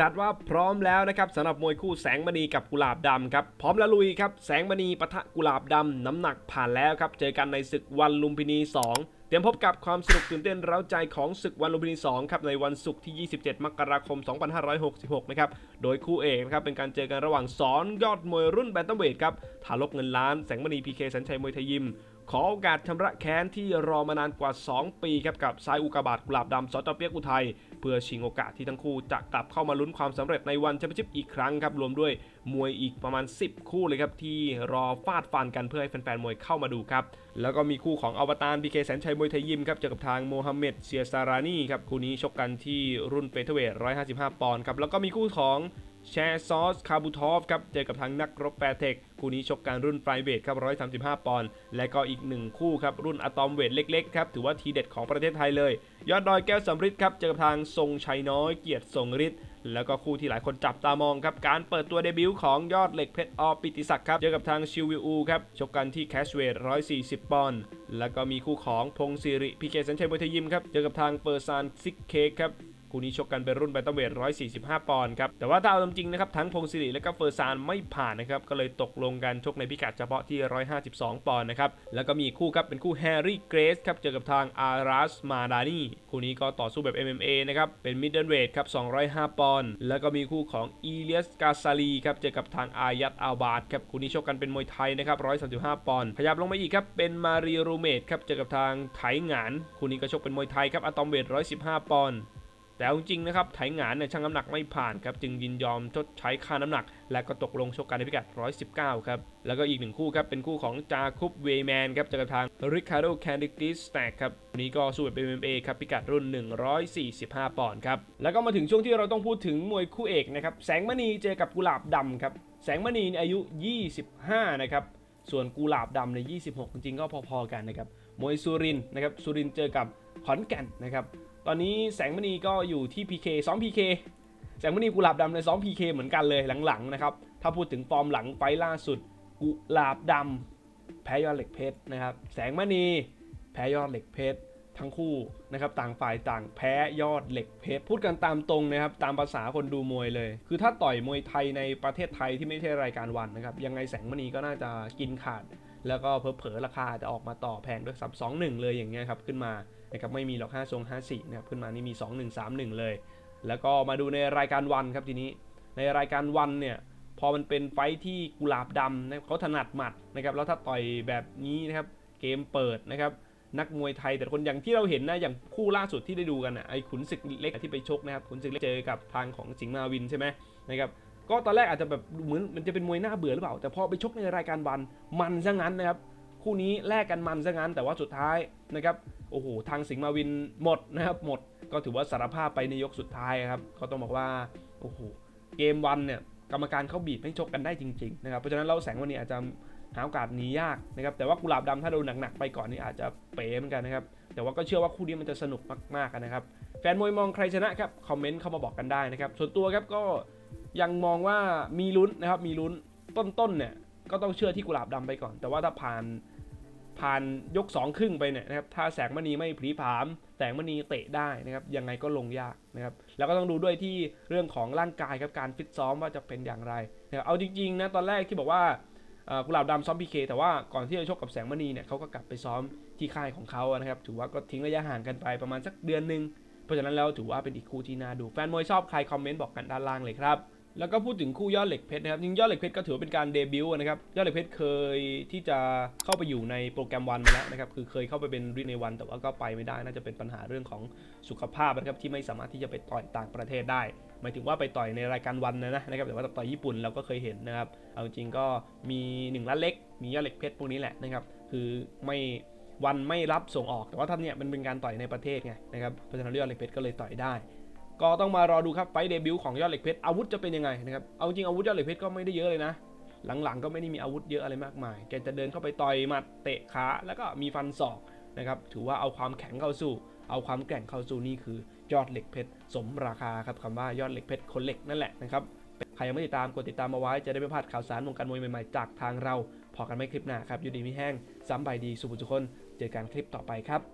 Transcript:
จัดว่าพร้อมแล้วนะครับสำหรับมวยคู่แสงมณีกับกุหลาบดำครับพร้อมแล้วลุยครับแสงมณีปะทะกุหลาบดำน้ำหนักผ่านแล้วครับเจอกันในศึกวันลุมพินี 2 เตรียมพบกับความสนุกตื่นเต้นเร้าใจของศึกวันลุมพินี 2 ครับในวันศุกร์ที่ 27 มกราคม 2566 นะครับโดยคู่เอกนะครับเป็นการเจอกันระหว่างสอนยอดมวยรุ่นแบนตัมเวทครับทารกเงินล้านแสงมณีพีเคสัญชัยมวยไทยยิมขอโอกาสชำระแค้นที่รอมานานกว่า 2 ปีครับกับสายอุกาบาตกุหลาบดำสจเปียกอุทัย พื่อชิงโอกาสที่ทั้งคู่จะกลับเข้ามาลุ้นความสำเร็จในวันแชมเปี้ยนชิพอีกครั้งครับรวมด้วยมวยอีกประมาณ 10 คู่เลยครับที่รอฟาดฟันกันเพื่อให้แฟนๆมวยเข้ามาดูครับแล้วก็มีคู่ของอวตารพีเคแสนชัยมวยไทยยิมครับเจอกับทางโมฮัมเหม็ดเซียซารานีครับคู่นี้ชกกันที่รุ่นเฟเธอร์เวท155 ปอนด์ครับแล้วก็มีคู่ของ แชร์ซอสคาบูทอฟครับเจอกับทางนักรบแฟร์เทคคู่นี้ชกกันรุ่นไฟเวทครับ 135 ปอนด์และก็อีกหนึ่งคู่ครับรุ่นอะตอมเวทเล็กๆครับถือว่าทีเด็ดของประเทศไทยเลย ยอดดอยแก้วสำริดครับเจอกับทางทรงชัยน้อยเกียรติทรงฤทธิ์แล้วก็คู่ที่หลายคนจับตามองครับการเปิดตัวเดบิวต์ของยอดเหล็กเพชรอปิติศักดิ์ครับเจอกับทางชิววิอูครับชกกันที่แคชเวท140 ปอนด์แล้วก็มีคู่ของพงศิริพีเคสัญชัยมวยทยยิมครับเจอกับทางเปอร์ซานซิกเคกครับ คู่นี้ชกกันเป็นรุ่นแบนตัมเวท145 ปอนด์ครับ แต่ว่าถ้าเอาตามจริงนะครับทั้งพงศิริและก็เฟอร์ซานไม่ผ่านนะครับ ก็เลยตกลงกันชกในพิกัดเฉพาะที่ 152 ปอนด์นะครับ แล้วก็มีคู่ครับเป็นคู่แฮร์รี่เกรสครับเจอกับทางอารัสมาดานีคู่นี้ก็ต่อสู้แบบ MMA นะครับ เป็นมิดเดิลเวทครับ 205 ปอนด์ แล้วก็มีคู่ของอีเลียสกาซาลีครับเจอกับทางอายัตอัลบาดครับคู่นี้ชกกันเป็นมวยไทยนะครับ 135 ปอนด์ ขยับลงมาอีกครับเป็นมารีรูเมดครับเจอกับทางไถหงานคู่นี้ก็ชกเป็นมวยไทยครับอะตอมเวท115 ปอนด์ แต่จริงๆนะครับไถหงานเนี่ยชั่งน้ำหนักไม่ผ่านครับจึงยินยอมชดใช้ค่าน้ำหนัก และก็ตกลงชกกันในพิกัด 119 ครับ แล้วก็อีกหนึ่งคู่ครับเป็นคู่ของจาคุปเวย์แมนครับเจอกับทางริคาร์โดแคนดิกิสแตกครับวันนี้ก็สู้แบบ MMA ครับพิกัดรุ่น 145 ปอนด์ครับ แล้วก็มาถึงช่วงที่เราต้องพูดถึงมวยคู่เอกนะครับแสงมณีเจอกับกุหลาบดำครับแสงมณีอายุ 25 นะครับส่วนกุหลาบดำใน 26 จริงๆก็พอๆกันนะครับมวยสุรินนะครับสุรินเจอกับขอนแก่นนะครับ ตอนนี้แสงมณีก็อยู่ที่ PK ซ้อม PK แสงมณีกุหลาบดำในซ้อม PK เหมือนกันเลยหลังๆนะครับ ถ้าพูดถึงฟอร์มหลังไฟล่าสุด กุหลาบดำแพ้ยอดเหล็กเพชรนะครับ แสงมณีแพ้ยอดเหล็กเพชรทั้งคู่นะครับต่างฝ่ายต่างแพ้ยอดเหล็กเพชรพูดกันตามตรงนะครับตามภาษาคนดูมวยเลย คือถ้าต่อยมวยไทยในประเทศไทยที่ไม่ใช่รายการวันนะครับยังไงแสงมณีก็น่าจะกินขาด แล้วก็เผลอราคาจะออกมาต่อแพงด้วยสับสองหนึ่งเลยอย่างเงี้ยครับขึ้นมา นะครับไม่มีหรอก5ทรง54นะครับขึ้นมานี่มี 2 1 3 1 เลย แล้วก็มาดูในรายการวันครับทีนี้ ในรายการวันเนี่ยพอมันเป็นไฟที่กุหลาบดำนะเขาถนัดหมัดนะครับแล้วถ้าต่อยแบบนี้นะครับเกมเปิดนะครับนักมวยไทยแต่คนอย่างที่เราเห็นนะอย่างคู่ล่าสุดที่ได้ดูกันนะไอ้ขุนศึกเล็กที่ไปชกนะครับขุนศึกเล็กเจอกับทางของสิงห์มาวินใช่ไหมนะครับก็ตอนแรกอาจจะแบบเหมือนมันจะเป็นมวยหน้าเบื่อหรือเปล่า แต่พอไปชกในรายการวันมันซะงั้นนะครับ คู่นี้แลกกันมันซะงั้น แต่ว่าสุดท้ายนะครับโอ้โหทางสิงห์มาวินหมดนะครับหมดก็ถือว่าสารภาพไปในยกสุดท้ายครับเขาต้องบอกว่าโอ้โหเกมวันเนี่ยกรรมการเขาบีบให้ชกกันได้จริงๆนะครับเพราะฉะนั้นเราแสงวันนี้อาจจะหาโอกาสหนียากนะครับแต่ว่ากุหลาบดำถ้าโดนหนักๆไปก่อนนี่อาจจะเป๋เหมือนกันนะครับแต่ว่าก็เชื่อว่าคู่นี้มันจะสนุกมากๆนะครับแฟนมวยมองใครชนะครับคอมเมนต์เข้ามาบอกกันได้นะครับส่วนตัวครับก็ยังมองว่ามีลุ้นนะครับมีลุ้นต้นๆเนี่ยก็ต้องเชื่อที่กุหลาบดำไปก่อน แต่ว่าถ้าผ่าน ผ่านยก 2 ครึ่งไปเนี่ยนะครับถ้าแสงมณีไม่ผลีผาม แสงมณีเตะได้นะครับยังไงก็ลงยากนะครับแล้วก็ต้องดูด้วยที่เรื่องของร่างกายครับการฟิตซ้อมว่าจะเป็นอย่างไรนะครับเอาจริงๆนะตอนแรกที่บอกว่ากุหลาบดำซ้อมพีเคแต่ว่าก่อนที่จะชกกับแสงมณีเนี่ยเขาก็กลับไปซ้อมที่ค่ายของเขานะครับถือว่าก็ทิ้งระยะห่างกันไปประมาณสักเดือนหนึ่งเพราะฉะนั้นแล้วถือว่าเป็นอีกคู่ที่น่าดูแฟนมวยชอบใครคอมเมนต์บอกกันด้านล่างเลยครับ แล้วก็พูดถึงคู่ยอดเหล็กเพชรนะครับจริงยอดเหล็กเพชรก็ถือเป็นการเดบิวต์นะครับยอดเหล็กเพชรเคยที่จะเข้าไปอยู่ในโปรแกรมวันมาแล้วนะครับคือเคยเข้าไปเป็นริในวัน แต่ว่าก็ไปไม่ได้น่าจะเป็นปัญหาเรื่องของสุขภาพนะครับที่ไม่สามารถที่จะไปต่อยต่างประเทศได้ หมายถึงว่าไปต่อยในรายการวันนะนะนะครับแต่ว่าต่อยญี่ปุ่นเราก็เคยเห็นนะครับเอาจริงก็มีหนึ่งล้านเล็ก มียอดเหล็กเพชรพวกนี้แหละนะครับคือไม่วันไม่รับส่งออกแต่ว่าท่านเนี่ยมันเป็นการต่อยในประเทศไงนะครับเพราะฉะนั้นยอดเหล็กเพชรก็เลยต่อยได้ ก็ต้องมารอดูครับไฟเดบิวต์ของยอดเหล็กเพชรอาวุธจะเป็นยังไงนะครับ เอาจริงอาวุธยอดเหล็กเพชรก็ไม่ได้เยอะเลยนะ หลังๆก็ไม่ได้มีอาวุธเยอะอะไรมากมาย แกจะเดินเข้าไปต่อยหมัดเตะขาแล้วก็มีฟันศอกนะครับ ถือว่าเอาความแข็งเข้าสู้ เอาความแกร่งเข้าสู้นี่คือยอดเหล็กเพชรสมราคาครับคำว่ายอดเหล็กเพชรคนเหล็กนั่นแหละนะครับ ใครยังไม่ติดตามกดติดตามมาไว้จะได้ไม่พลาดข่าวสารวงการมวยใหม่ๆจากทางเรา พอกันไม่คลิปหน้าครับยูดีม่แห้งซ้ำใบดีสุภุทุกคน เจอกันคลิปต่อไปครับ